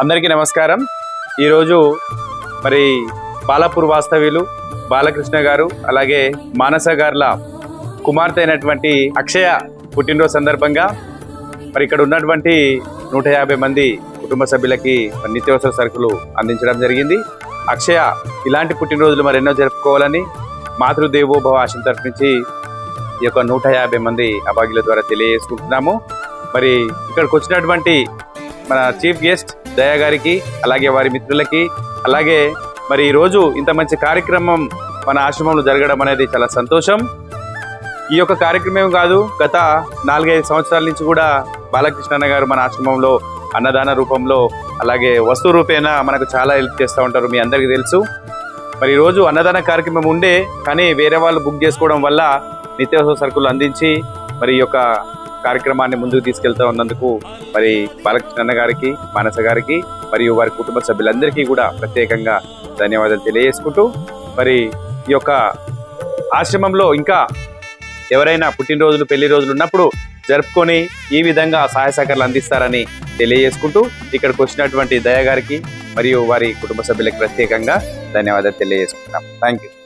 అందరికీ నమస్కారం. ఈరోజు మరి బాలాపూర్ వాస్తవ్యులు బాలకృష్ణ గారు అలాగే మానస గారుల కుమార్తె అయినటువంటి అక్షయ పుట్టినరోజు సందర్భంగా మరి ఇక్కడ ఉన్నటువంటి నూట యాభై మంది కుటుంబ సభ్యులకి మరి నిత్యావసర సరుకులు అందించడం జరిగింది. అక్షయ ఇలాంటి పుట్టినరోజులు మరి ఎన్నో జరుపుకోవాలని మాతృదేవోభవ ఆశం తరఫు నుంచి ఈ యొక్క నూట యాభై మంది అభాగ్యుల ద్వారా తెలియజేసుకుంటున్నాము. మరి ఇక్కడికి వచ్చినటువంటి మన చీఫ్ గెస్ట్ దయా గారికి అలాగే వారి మిత్రులకి అలాగే మరి ఈరోజు ఇంత మంచి కార్యక్రమం మన ఆశ్రమంలో జరగడం అనేది చాలా సంతోషం. ఈ యొక్క కార్యక్రమం కాదు గత నాలుగైదు సంవత్సరాల నుంచి కూడా బాలకృష్ణన్న గారు మన ఆశ్రమంలో అన్నదాన రూపంలో అలాగే వస్తు రూపేణ మనకు చాలా హెల్ప్ చేస్తూ ఉంటారు మీ అందరికీ తెలుసు. మరి ఈరోజు అన్నదాన కార్యక్రమం ఉండే కానీ వేరే వాళ్ళు బుక్ చేసుకోవడం వల్ల నిత్యావసర సరుకులు అందించి మరి ఈ యొక్క కార్యక్రమాన్ని ముందుకు తీసుకెళ్తా ఉన్నందుకు మరి బాలకృష్ణ గారికి మానస గారికి మరియు వారి కుటుంబ సభ్యులందరికీ కూడా ప్రత్యేకంగా ధన్యవాదాలు తెలియజేసుకుంటూ మరి ఈ యొక్క ఆశ్రమంలో ఇంకా ఎవరైనా పుట్టినరోజులు పెళ్ళి రోజులు ఉన్నప్పుడు జరుపుకొని ఈ విధంగా సహాయ సహకారాలు అందిస్తారని తెలియజేసుకుంటూ ఇక్కడికి వచ్చినటువంటి దయా గారికి మరియు వారి కుటుంబ సభ్యులకు ప్రత్యేకంగా ధన్యవాదాలు తెలియజేసుకుంటాం థ్యాంక్ యూ